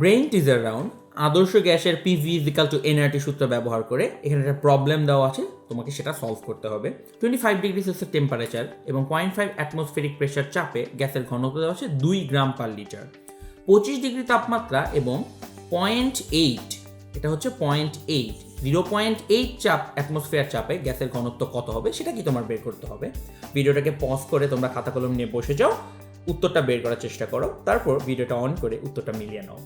Brain teaser round আদর্শ গ্যাসের PV is equal to nRT সূত্র ব্যবহার করে এখানে একটা প্রবলেম দেওয়া আছে, তোমাকে সেটা সলভ করতে হবে। Twenty five degree Celsius temperature এবং পয়েন্ট ফাইভ অ্যাটমসফেরিক প্রেশার চাপে গ্যাসের ঘনত্ব দেওয়া আছে দুই গ্রাম পার লিটার পঁচিশ ডিগ্রি তাপমাত্রা এবং পয়েন্ট এইট এটা হচ্ছে point eight zero point eight চাপ অ্যাটমসফিয়ার চাপে গ্যাসের ঘনত্ব কত হবে সেটা কি তোমার বের করতে হবে। ভিডিওটাকে পজ করে তোমরা খাতা কলম নিয়ে বসে যাও, উত্তরটা বের করার চেষ্টা করো, তারপর ভিডিওটা অন করে উত্তরটা মিলিয়ে নাও।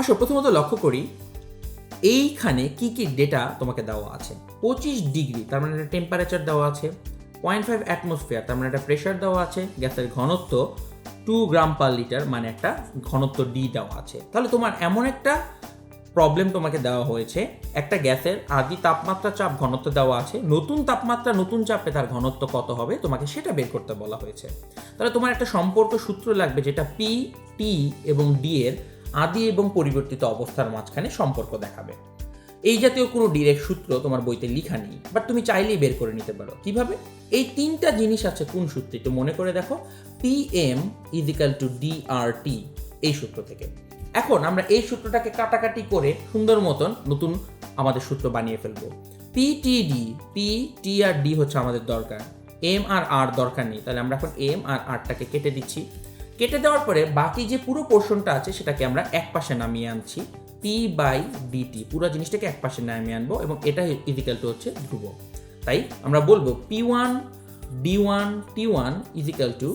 আসো, প্রথমত লক্ষ্য করি, এইখানে কি কি ডেটা তোমাকে দেওয়া আছে? পঁচিশ ডিগ্রি তার মানে একটা টেম্পারেচার দেওয়া আছে পয়েন্ট ফাইভ অ্যাটমসফিয়ার তার মানে একটা প্রেশার দেওয়া আছে, গ্যাসের ঘনত্ব টু গ্রাম পার লিটার মানে একটা ঘনত্ব ডি দেওয়া আছে। তাহলে তোমার এমন একটা প্রবলেম তোমাকে দেওয়া হয়েছে, একটা গ্যাসের আদি তাপমাত্রা চাপ ঘনত্ব দেওয়া আছে, নতুন তাপমাত্রা, নতুন চাপে তার ঘনত্ব কত হবে, তোমাকে সেটা বের করতে বলা হয়েছে। তাহলে তোমার একটা সম্পর্ক সূত্র লাগবে, যেটা পি টি এবং ডি এর আদি এবং পরিবর্তিত অবস্থার মাঝখানে সম্পর্ক দেখাবে। এই জাতীয় কোনো ডিরেক্ট সূত্র তোমার বইতে লেখা নেই বাট তুমি চাইলেই বের করে নিতে পারো। কীভাবে? এই তিনটা জিনিস আছে কোন সূত্রে? একটু মনে করে দেখো। P M equal to D R T এই সূত্র থেকে। এখন আমরা এই সূত্রটাকে কাটাকাটি করে সুন্দর মতন নতুন আমাদের সূত্র বানিয়ে ফেলব। P T D P T R D হচ্ছে আমাদের দরকার। এম আর আর দরকার নেই। তাহলে আমরা এখন এম আর আরটাকে কেটে দিচ্ছি। কেটে দেওয়ার পরে বাকি যে পুরো পোর্শনটা আছে, সেটাকে আমরা এক পাশে নামিয়ে আনছি। পি বাই ডিটি পুরো জিনিসটাকে এক পাশে নামিয়ে আনব এবং এটা ইজিক্যাল টু হচ্ছে ধ্রুব তাই আমরা বলব P one D one T one equal to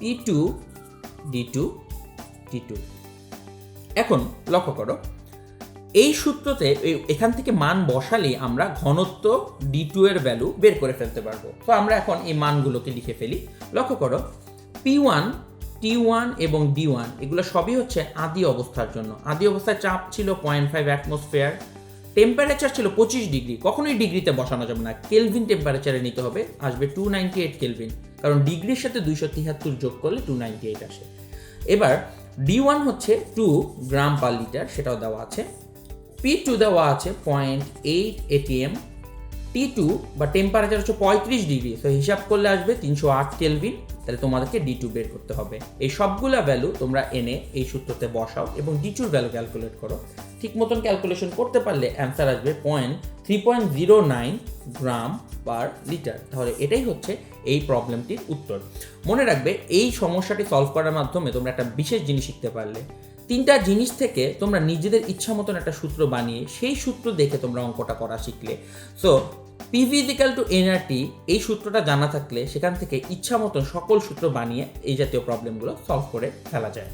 P two D two T two এখন লক্ষ্য করো, এই সূত্রতে এখান থেকে মান বসালে আমরা ঘনত্ব ডি টু এর ভ্যালু বের করে ফেলতে পারব। তো আমরা এখন এই মানগুলোকে লিখে ফেলি। লক্ষ্য করো পি ওয়ান টি ওয়ান এবং ডি ওয়ান এগুলো সবই হচ্ছে আদি অবস্থার জন্য। আদি অবস্থায় চাপ ছিল পয়েন্ট ফাইভ অ্যাটমসফিয়ার টেম্পারেচার ছিল পঁচিশ ডিগ্রি। কখনোই ডিগ্রিতে বসানো যাবে না। কেলভিন টেম্পারেচারে নিতে হবে, আসবে টু নাইনটি এইট কেলভিন কারণ ডিগ্রির সাথে দুইশো তিয়াত্তর যোগ করলে টু নাইনটি এইট আসে। এবার ডি ওয়ান হচ্ছে টু গ্রাম পার লিটার সেটাও দেওয়া আছে। পি টু দেওয়া আছে point eight ATM T two বা টেম্পারেচার হচ্ছে পঁয়ত্রিশ ডিগ্রি তো হিসাব করলে আসবে তিনশো আট কেলভিন তাহলে তোমাদেরকে ডি টু বের করতে হবে। এই সবগুলা ভ্যালু তোমরা এনে এই সূত্রতে বসাও এবং ডি টুর ভ্যালু ক্যালকুলেট করো। ঠিক মতন ক্যালকুলেশন করতে পারলে অ্যান্সার আসবে point three point zero nine gram per litre তাহলে এটাই হচ্ছে এই প্রবলেমটির উত্তর। মনে রাখবে, এই সমস্যাটি সলভ করার মাধ্যমে তোমরা একটা বিশেষ জিনিস শিখতে পারলে। তিনটা জিনিস থেকে তোমরা নিজেদের ইচ্ছা মতন একটা সূত্র বানিয়ে সেই সূত্র দেখে তোমরা অঙ্কটা করা শিখলে। সো পিভিজিক্যাল টু এনআরটি এই সূত্রটা জানা থাকলে সেখান থেকে ইচ্ছা মতন সকল সূত্র বানিয়ে এই জাতীয় প্রবলেমগুলো সলভ করে ফেলা যায়।